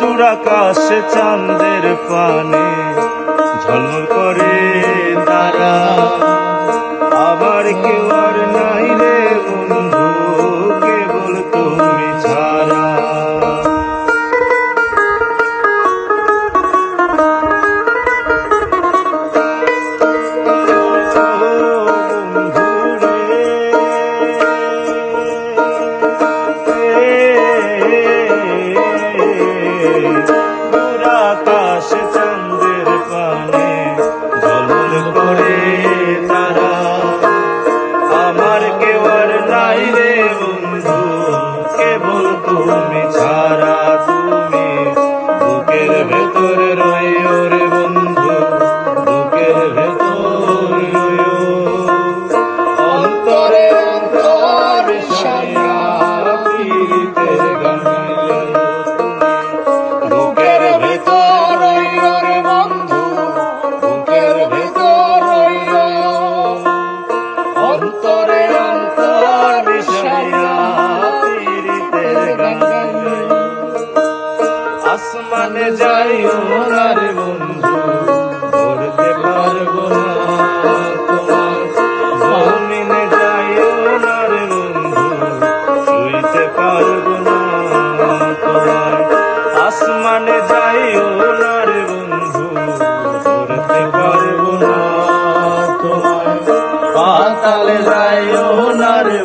দূরাকাশে চাঁদের পানে ঝলমল করে আসমানে যাইও না রে বন্ধু ধরতে পারব না তোমার। জমিনে যাইও না রে বন্ধু শুইতে পারব না তোমার। আসমানে যাইও না বন্ধু পারব না তোমার। পাতালে যাইও না রে